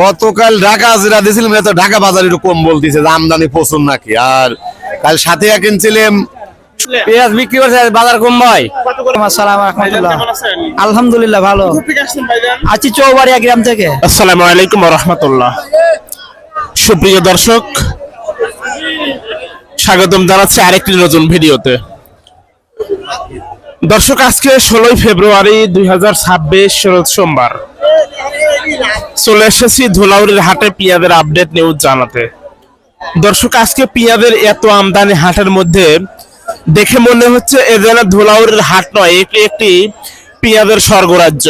গতকাল ঢাকা হাজিরা দিয়েছিলাম এত ঢাকা বাজার একটু কম বলতেছে যে আমদানি প্রচুর নাকি? আর কাল সাথে কিনছিলাম পেঁয়াজ বিক্রি করছে বাজার কম ভাই। আসসালাম রহমতুল্লাহ আলহামদুলিল্লাহ ভালো। আছি চৌবাড়িয়া গ্রাম থেকে। আসসালামু আলাইকুম রহমতুল্লাহ। সুপ্রিয় দর্শক স্বাগতম জানাচ্ছি আরেকটি নতুন ভিডিওতে। দর্শক আজকে ষোলোই ফেব্রুয়ারি দুই হাজার ছাব্বিশ সোমবার। চলে এসেছি ধুলাউড়ির হাটে পেঁয়াজের আপডেট নিউজ জানাতে। দর্শক, আজকে পেঁয়াজের এত আমদানি হাটের মধ্যে দেখে মনে হচ্ছে এ যেন ধুলাউড়ির হাট নয়, এটি একটি পেঁয়াজের স্বর্গরাজ্য।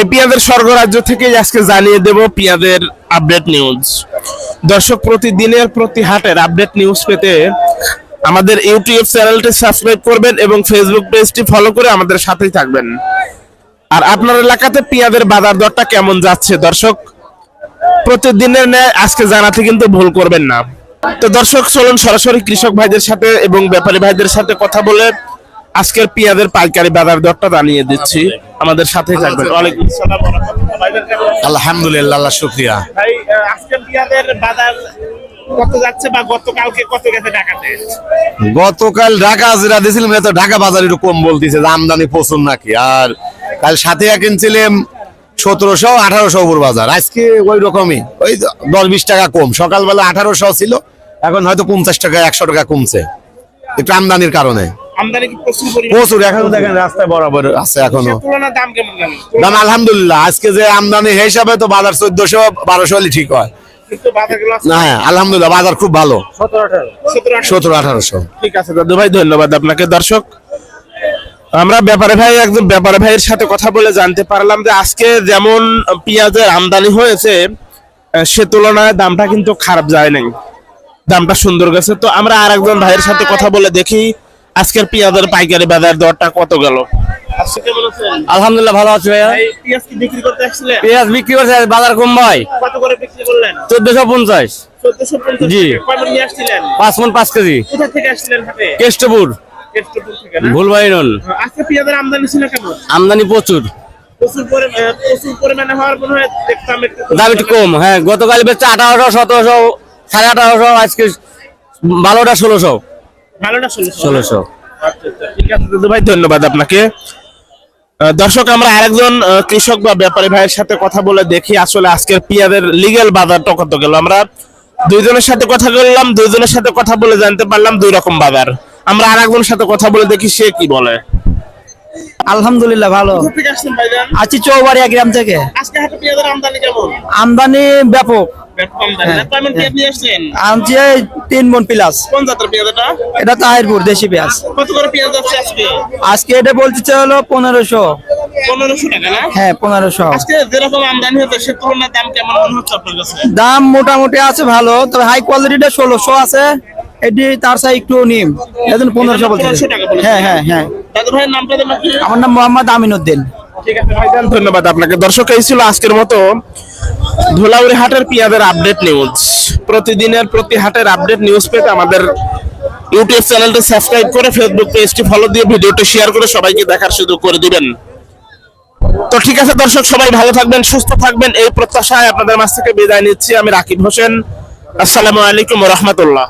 এই পেঁয়াজের স্বর্গরাজ্য থেকে আজকে জানিয়ে দেব পেঁয়াজের আপডেট নিউজ দর্শক, প্রতিদিনের প্রতি হাটের আপডেট নিউজ পেতে আমাদের ইউটিউব চ্যানেলটি সাবস্ক্রাইব করবেন এবং ফেসবুক পেজটি ফলো করে আমাদের সাথেই থাকবেন। আর আপনার এলাকাতে পেঁয়াজের বাজার দরটা কেমন যাচ্ছে দর্শক? প্রতিদিনের ন্যায় আজকে জানাতে কিন্তু ভুল করবেন না। তো দর্শক চলুন সরাসরি কৃষক ভাইদের সাথে এবং ব্যাপারী ভাইদের সাথে কথা বলে আজকের পেঁয়াজের পাইকারি বাজার দরটা জানিয়ে দিচ্ছি। আমাদের সাথে থাকবেন। ওয়ালাইকুম আসসালাম। আলহামদুলিল্লাহ আল্লাহ শুক্রিয়া। ভাই আহ, আজকের পেঁয়াজের বাজার কত যাচ্ছে বা গতকালকে কত গেছে ঢাকাতে? গতকাল ঢাকা হাজিরা দিয়েছিলাম এত ঢাকা বাজার একটু কম বলতেছে যে আমদানি প্রচুর নাকি আর কাল সাথে কিনছিলাম সতেরোশো আঠারোশো উপর বাজার। আজকে ওই রকমই। ওই দশ বিশ টাকা কম। সকালবেলা আঠারোশো ছিল এখন হয়তো পঞ্চাশ টাকা একশো টাকা কমছে। একটু আমদানির কারণে। প্রচুর এখনও দেখেন রাস্তায় বরাবর আছে এখনও। দাম আলহামদুলিল্লাহ আজকে যে আমদানি হিসাবে তো বাজার চোদ্দশো বারোশো হলে ঠিক হয়। হ্যাঁ আলহামদুলিল্লাহ বাজার খুব ভালো। সতেরো সতেরো আঠারোশো। ঠিক আছে দাদু ভাই ধন্যবাদ আপনাকে। দর্শক আমরা ব্যাপারে ভাই একজন ব্যাপারে ভাইয়ের সাথে কথা বলে জানতে পারলাম যে আজকে যেমন পেঁয়াজের আমদানি হয়েছে সে তুলনায় দামটা কিন্তু খারাপ যায় নাই। দামটা সুন্দর গেছে। তো আমরা আর একজন ভাইয়ের সাথে কথা বলে দেখি আজকের পেঁয়াজের পাইকারি বাজার দরটা কত গেল। আজকে কেমন আছেন? আলহামদুলিল্লাহ ভালো আছি ভাইয়া। পেঁয়াজ কি বিক্রি করতে আসছিলেন? পেঁয়াজ বিক্রি করছে বাজার কম ভাই। কত করে বিক্রি করলেন? জি। কয় নিয়ে আসছিলেন? মন কেজি। কোথা থেকে আসছিলেন হাটে? কেষ্টপুর। কেষ্টপুর থেকে না? ভুলবাইরন আজকে পেঁয়াজের আমদানি ছিল কেমন? আমদানি প্রচুর। দাম একটু কম হ্যাঁ গতকাল বেচছে আঠারোশো সতেরোশো সাড়ে আঠারোশো আজকে বারোটা ষোলোশো। ষোলোশো। আচ্ছা, আচ্ছা, ঠিক আছে। দাদু ভাই ধন্যবাদ আপনাকে। দর্শক আমরা আরেকজন কৃষক বা ব্যাপারী ভাইয়ের সাথে কথা বলে দেখি আসলে আজকের পেঁয়াজের লিগেল বাজারটা কত গেল। আমরা দুইজনের সাথে কথা বললাম দুইজনের সাথে কথা বলে জানতে পারলাম দুই রকম বাজার। আমরা আরেকজনের সাথে কথা বলে দেখি সে কি বলে। আলহামদুলিল্লাহ ভালো। থেকে আসছেন ভাইজান? আছি চৌবাড়িয়া গ্রাম থেকে। আমদানি ব্যাপক। তিন মন প্লাস। পেঁয়াজ এটা? তাহিরপুর দেশি পেঁয়াজ। কত করে পেঁয়াজ যাচ্ছে আজকে? আজকে এটা বলতেছে হলো পনেরোশো। পনেরোশো টাকা না? হ্যাঁ পনেরোশো। আজকে যেরকম আমদানি হচ্ছে সে তুলনায় দাম কেমন হচ্ছে আপনার কাছে? দাম মোটামুটি আছে ভালো তবে হাই কোয়ালিটিটা ষোলোশো আছে। এটি তার সাথে একটু নিম। এজন্য পনেরোশো বলছে। 1500 টাকা বলেছে। হ্যাঁ হ্যাঁ হ্যাঁ। আমার নাম মোহাম্মদ আমিনুদ্দিন। ঠিক আছে। ভাইজান ধন্যবাদ আপনাকে। দর্শক এই ছিল আজকের মতো ধুলাউড়ি হাটের পেঁয়াজের আপডেট নিউজ প্রতিদিনের প্রতি হাটের আপডেট নিউজ পেতে আমাদের ইউটিউব চ্যানেলটি সাবস্ক্রাইব করে ফেসবুক পেজটি ফলো দিয়ে ভিডিওটি শেয়ার করে সবাইকে দেখার সুযোগ করে দিবেন। তো ঠিক আছে দর্শক সবাই ভালো থাকবেন সুস্থ থাকবেন। এই প্রত্যাশায় আপনাদের মাছ থেকে বিদায় নিচ্ছি। আমি রাকিব হোসেন। আসসালামু আলাইকুম রহমতুল্লাহ।